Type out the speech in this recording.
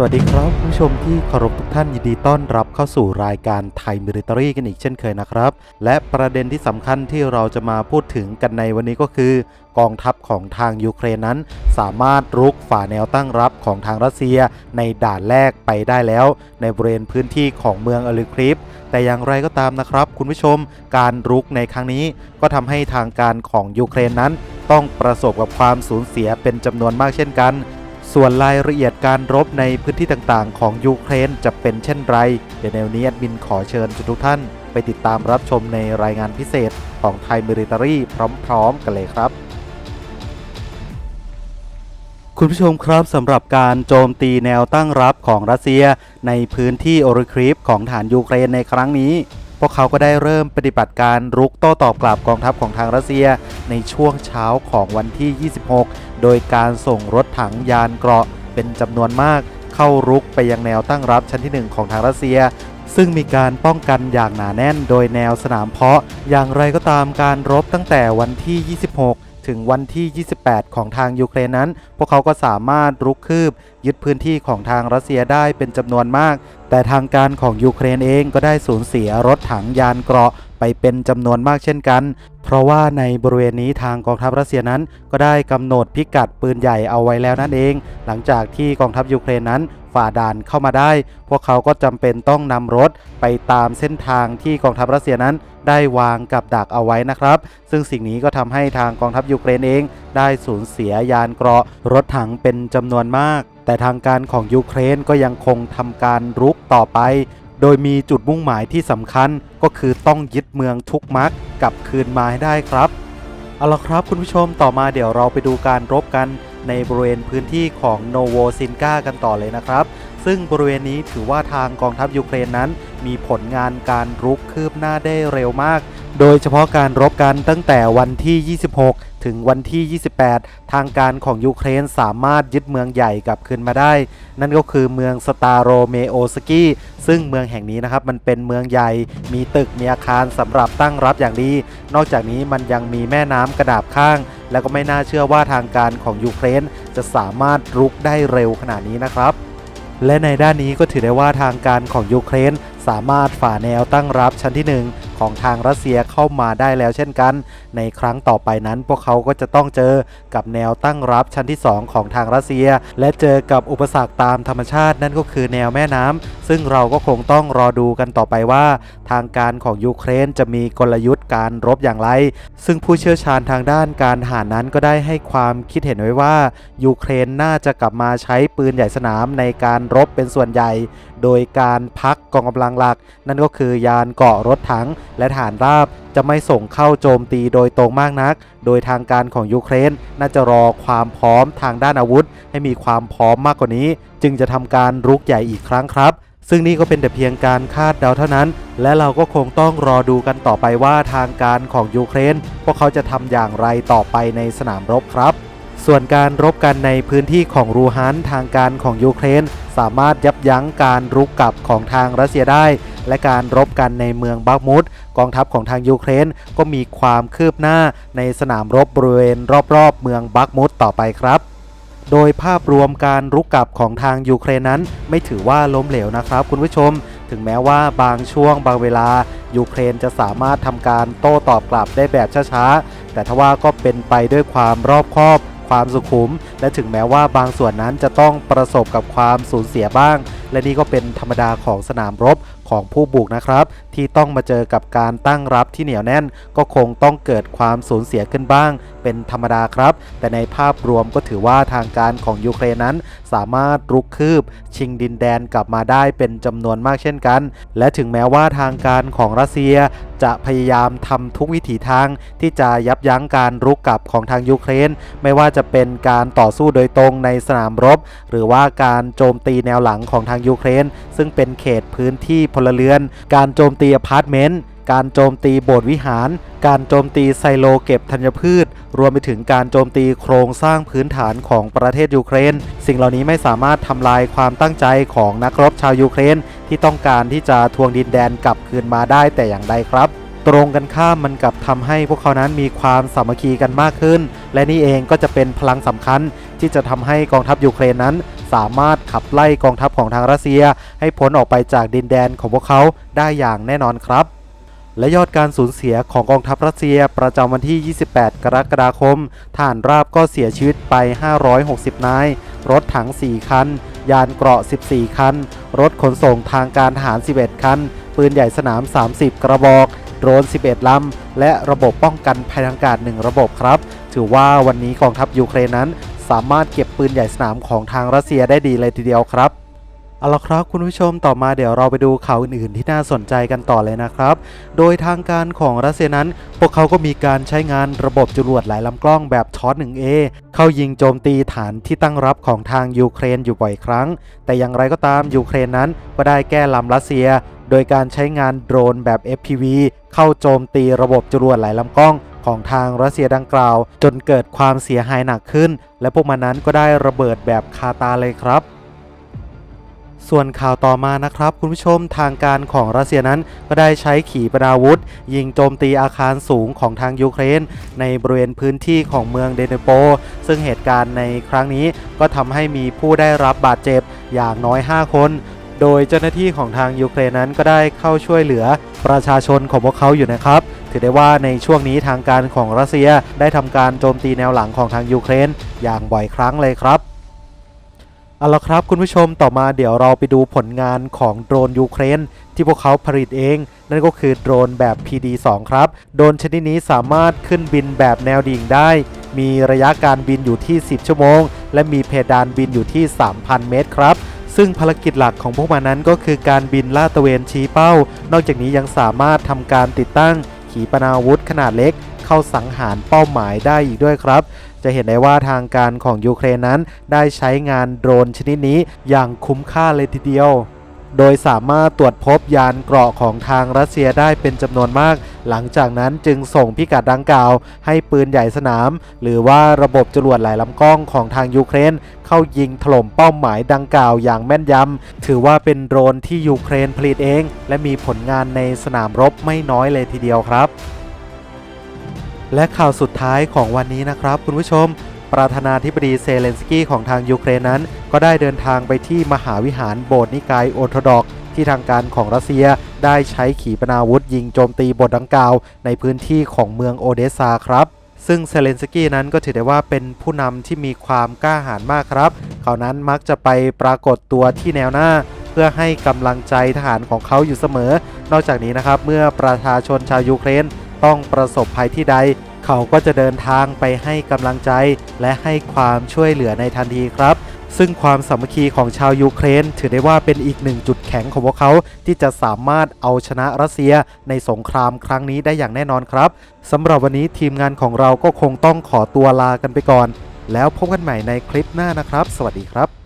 สวัสดีครับผู้ชมที่เคารพทุกท่านยินดีต้อนรับเข้าสู่รายการไทยมิลิ t รีกันอีกเช่นเคยนะครับ และประเด็นที่สำคัญที่เราจะมาพูดถึงกันในวันนี้ก็คือกองทัพของทางยูเครนนั้น สามารถรุกฝ่าแนวตั้งรับของทางรัสเซียในด่านแรกไปได้แล้ว ในบริเวณพื้นที่ของเมืองอลิคริป แต่อย่างไรก็ตามนะครับ คุณผู้ชมการรุกในครั้งนี้ ก็ทำให้ทางการของยูเครนนั้น ต้องประสบกับความสูญเสียเป็นจำนวนมากเช่นกัน ส่วนรายละเอียดการรบในพื้นที่ต่างๆ ของยูเครนจะเป็นเช่นไร เดี๋ยวในวันนี้แอดมินขอเชิญทุกท่าน ไปติดตามรับชมในรายงานพิเศษของไทยมิลิ t รีพร้อม ๆ กันเลยครับคุณผู้ชมครับสำหรับการโจมตีแนวตั้งรับของรัสเซีย ในพื้นที่โอริคริปของฐานยูเครนในครั้งนี้ พวกเขาก็ได้เริ่มปฏิบัติการรุกโต้ตอบกลับกองทัพของทางรัสเซียในช่วงเช้าของวันที่ 26 โดยการส่งรถถังยานเกราะเป็นจำนวนมากเข้ารุกไปยังแนวตั้งรับชั้นที่ 1 ของทางรัสเซีย ซึ่งมีการป้องกันอย่างหนาแน่นโดยแนวสนามเพาะ อย่างไรก็ตามการรบตั้งแต่วันที่ 26 ถึงวันที่ 28 ของทางยูเครนนั้น พวกเขาก็สามารถรุกคืบ ยึดพื้นที่ของทางรัสเซียได้เป็นจำนวนมาก แต่ทางการของยูเครนเองก็ได้สูญเสียรถถังยานเกราะไปเป็นจำนวนมากเช่นกัน เพราะว่าในบริเวณนี้ทางกองทัพรัสเซียนั้น ก็ได้กำหนดพิกัดปืนใหญ่เอาไว้แล้วนั่นเอง หลังจากที่กองทัพยูเครนนั้นฝ่าด่านเข้ามาได้ พวกเขาก็จำเป็นต้องนำรถไปตามเส้นทางที่กองทัพรัสเซียนั้นได้วางกับดักเอาไว้นะครับ ซึ่งสิ่งนี้ก็ทำให้ทางกองทัพยูเครนเอง ได้สูญเสียยานเกราะรถถังเป็นจำนวนมาก แต่ทางการของยูเครนก็ยังคงทำการรุกต่อไป โดยมีจุดมุ่งหมายที่สำคัญก็คือต้องยึดเมืองทุกมักกลับคืนมาให้ได้ครับเอาละครับคุณผู้ชมต่อมาเดี๋ยวเราไปดูการรบกัน ในบริเวณพื้นที่ของโนโวซินกากันต่อเลยนะครับ ซึ่งบริเวณนี้ถือว่าทางกองทัพยูเครนนั้น มีผลงานการรุกคืบหน้าได้เร็วมาก โดยเฉพาะการรบกันตั้งแต่วันที่ 26 ถึงวันที่ 28 ทางการของยูเครนสามารถยึดเมืองใหญ่กลับคืนมาได้ นั่นก็คือเมืองสตาโรเมโอสกี้ ซึ่งเมืองแห่งนี้นะครับมันเป็นเมืองใหญ่ มีตึกมีอาคารสำหรับตั้งรับอย่างดี นอกจากนี้มันยังมีแม่น้ำกระดาบข้าง และก็ไม่น่าเชื่อว่าทางการของยูเครนจะสามารถรุกได้เร็วขนาดนี้นะครับ และในด้านนี้ก็ถือได้ว่าทางการของยูเครนสามารถฝ่าแนวตั้งรับชั้นที่ 1 ของทางรัสเซียเข้ามาได้แล้วเช่นกัน ในครั้งต่อไปนั้น พวกเขาก็จะต้องเจอกับแนวตั้งรับชั้นที่ 2 ของทางรัสเซีย และเจอกับอุปสรรคตามธรรมชาติ นั่นก็คือแนวแม่น้ำซึ่งเราก็คงต้องรอดูกันต่อไปว่า ทางการของยูเครนจะมีกลยุทธ์การรบอย่างไร ซึ่งผู้เชี่ยวชาญทางด้านการทหารนั้นก็ได้ให้ความคิดเห็นไว้ว่ายูเครนน่าจะกลับมาใช้ปืนใหญ่สนามในการรบเป็นส่วนใหญ่ โดยการพักกองกำลังหลัก นั่นก็คือยานเกาะรถถัง และฐานราบจะไม่ส่งเข้าโจมตีโดยตรงมากนัก โดยทางการของยูเครนน่าจะรอความพร้อมทางด้านอาวุธ ให้มีความพร้อมมากกว่านี้ จึงจะทำการรุกใหญ่อีกครั้งครับ ซึ่งนี่ก็เป็นแต่เพียงการคาดเดาเท่านั้น และเราก็คงต้องรอดูกันต่อไปว่าทางการของยูเครนพวกเขาจะทำอย่างไรต่อไปในสนามรบครับส่วนการรบกันในพื้นที่ของรูฮันทางการของยูเครน สามารถยับยั้งการรุกกลับของทางรัสเซียได้ และการรบกันในเมืองบักมุดกองทัพของทางยูเครนก็มีความคืบหน้าในสนามรบบริเวณรอบๆ เมืองบักมุดต่อไปครับโดยภาพรวมการรุกกลับของทางยูเครนนั้น ไม่ถือว่าล้มเหลวนะครับ คุณผู้ชม ถึงแม้ว่าบางช่วงบางเวลา ยูเครนจะสามารถทำการโต้ตอบกลับได้แบบช้าๆ แต่ทว่าก็เป็นไปด้วยความรอบคอบ ความสุขุม และถึงแม้ว่าบางส่วนนั้นจะต้องประสบกับความสูญเสียบ้าง และนี่ก็เป็นธรรมดาของสนามรบของผู้บุกนะครับ ที่ต้องมาเจอกับการตั้งรับที่เหนียวแน่น ก็คงต้องเกิดความสูญเสียขึ้นบ้าง เป็นธรรมดาครับ แต่ในภาพรวมก็ถือว่าทางการของยูเครนนั้น สามารถรุกคืบ ชิงดินแดนกลับมาได้เป็นจำนวนมากเช่นกัน และถึงแม้ว่าทางการของรัสเซีย จะพยายามทำทุกวิถีทางที่จะยับยั้งการรุกกลับของทางยูเครน ไม่ว่าจะเป็นการต่อสู้โดยตรงในสนามรบ หรือว่าการโจมตีแนวหลังของทางยูเครน ซึ่งเป็นเขตพื้นที่พลเรือน การโจมตีอพาร์ตเมนต์ การโจมตีโบสถ์วิหาร การโจมตีไซโลเก็บธัญพืช รวมไปถึงการโจมตีโครงสร้างพื้นฐานของประเทศยูเครน สิ่งเหล่านี้ไม่สามารถทำลายความตั้งใจของนักรบชาวยูเครน ที่ต้องการที่จะทวงดินแดนกลับคืนมาได้แต่อย่างใดครับตรงกันข้ามมันกลับทำให้พวกเขานั้นมีความสามัคคีกันมากขึ้น และนี่เองก็จะเป็นพลังสำคัญที่จะทำให้กองทัพยูเครนนั้น สามารถขับไล่กองทัพของทางรัสเซีย ให้พ้นออกไปจากดินแดนของพวกเขาได้อย่างแน่นอนครับ และยอดการสูญเสียของกองทัพรัสเซียประจำวันที่ 28 กรกฎาคมฐานราบก็เสียชีวิตไป 560 นาย รถถัง 4 คัน ยานเกราะ 14 คัน รถขนส่งทางการทหาร 11 คัน ปืนใหญ่สนาม 30 กระบอก โดรน 11 ลำ และระบบป้องกันภัยทางอากาศ1ระบบครับ ถือว่าวันนี้กองทัพยูเครนนั้น สามารถเก็บปืนใหญ่สนามของทางรัสเซียได้ดีเลยทีเดียวครับ เอาละครับคุณผู้ชมต่อมาเดี๋ยวเราไปดูข่าวอื่นๆ ที่น่าสนใจกันต่อเลยนะครับ โดยทางการของรัสเซียนั้น พวกเขาก็มีการใช้งานระบบจรวดหลายลำกล้องแบบช็อต 1A เข้ายิงโจมตีฐานที่ตั้งรับของทางยูเครนอยู่บ่อยครั้ง แต่อย่างไรก็ตามยูเครนนั้นก็ได้แก้ลำรัสเซีย โดยการใช้งานโดรนแบบ FPV เข้าโจมตีระบบจรวดหลายลำกล้องของทางรัสเซียดังกล่าว จนเกิดความเสียหายหนักขึ้น และพวกมันนั้นก็ได้ระเบิดแบบคาตาเลยครับ ส่วนข่าวต่อมานะครับ คุณผู้ชมทางการของรัสเซียนั้นก็ได้ใช้ขีปนาวุธ ยิงโจมตีอาคารสูงของทางยูเครน ในบริเวณพื้นที่ของเมืองเดนโป ซึ่งเหตุการณ์ในครั้งนี้ก็ทำให้มีผู้ได้รับบาดเจ็บอย่างน้อย 5 คนโดยเจ้าหน้าที่ของทางยูเครนนั้นก็ได้เข้าช่วยเหลือประชาชนของพวกเขาอยู่นะครับ ถือได้ว่าในช่วงนี้ทางการของรัสเซียได้ทำการโจมตีแนวหลังของทางยูเครนอย่างบ่อยครั้งเลยครับ เอาละครับคุณผู้ชมต่อมาเดี๋ยวเราไปดูผลงานของโดรนยูเครนที่พวกเขาผลิตเอง นั่นก็คือโดรนแบบ PD2 ครับ โดรนชนิดนี้สามารถขึ้นบินแบบแนวดิ่งได้ มีระยะการบินอยู่ที่ 10 ชั่วโมง และมีเพดานบินอยู่ที่ 3,000 เมตรครับซึ่งภารกิจหลักของพวกมันนั้นก็คือการบินลาดตระเวนชี้เป้า นอกจากนี้ยังสามารถทำการติดตั้งขีปนาวุธขนาดเล็ก เข้าสังหารเป้าหมายได้อีกด้วยครับ จะเห็นได้ว่าทางการของยูเครนนั้นได้ใช้งานโดรนชนิดนี้อย่างคุ้มค่าเลยทีเดียวโดยสามารถตรวจพบยานเกราะของทางรัสเซียได้เป็นจำนวนมาก หลังจากนั้นจึงส่งพิกัดดังกล่าว ให้ปืนใหญ่สนาม หรือว่าระบบจรวดหลายลำกล้องของทางยูเครน เข้ายิงถล่มเป้าหมายดังกล่าวอย่างแม่นยำ ถือว่าเป็นโดรนที่ยูเครนผลิตเอง และมีผลงานในสนามรบไม่น้อยเลยทีเดียวครับ และข่าวสุดท้ายของวันนี้นะครับ คุณผู้ชม ประธานาธิบดีเซเลนสกี้ของทางยูเครนนั้น ก็ได้เดินทางไปที่มหาวิหารโบสถ์นิกายโอร์โธดอกที่ทางการของรัสเซียได้ใช้ขีปนาวุธยิงโจมตีโบสถ์ดังกล่าว ในพื้นที่ของเมืองโอเดสซาครับซึ่งเซเลนสกี้นั้นก็ถือได้ว่าเป็นผู้นำที่มีความกล้าหาญมากครับ เขานั้นมักจะไปปรากฏตัวที่แนวหน้า เพื่อให้กำลังใจทหารของเขาอยู่เสมอ นอกจากนี้นะครับ เมื่อประชาชนชาวยูเครน ต้องประสบภัยที่ใด เขาก็จะเดินทางไปให้กำลังใจ และให้ความช่วยเหลือในทันทีครับ ซึ่งความสามัคคีของชาวยูเครน ถือได้ว่าเป็นอีกหนึ่งจุดแข็งของพวกเขาที่จะสามารถเอาชนะรัสเซียในสงครามครั้งนี้ได้อย่างแน่นอนครับสำหรับวันนี้ทีมงานของเราก็คงต้องขอตัวลากันไปก่อน แล้วพบกันใหม่ในคลิปหน้านะครับ สวัสดีครับ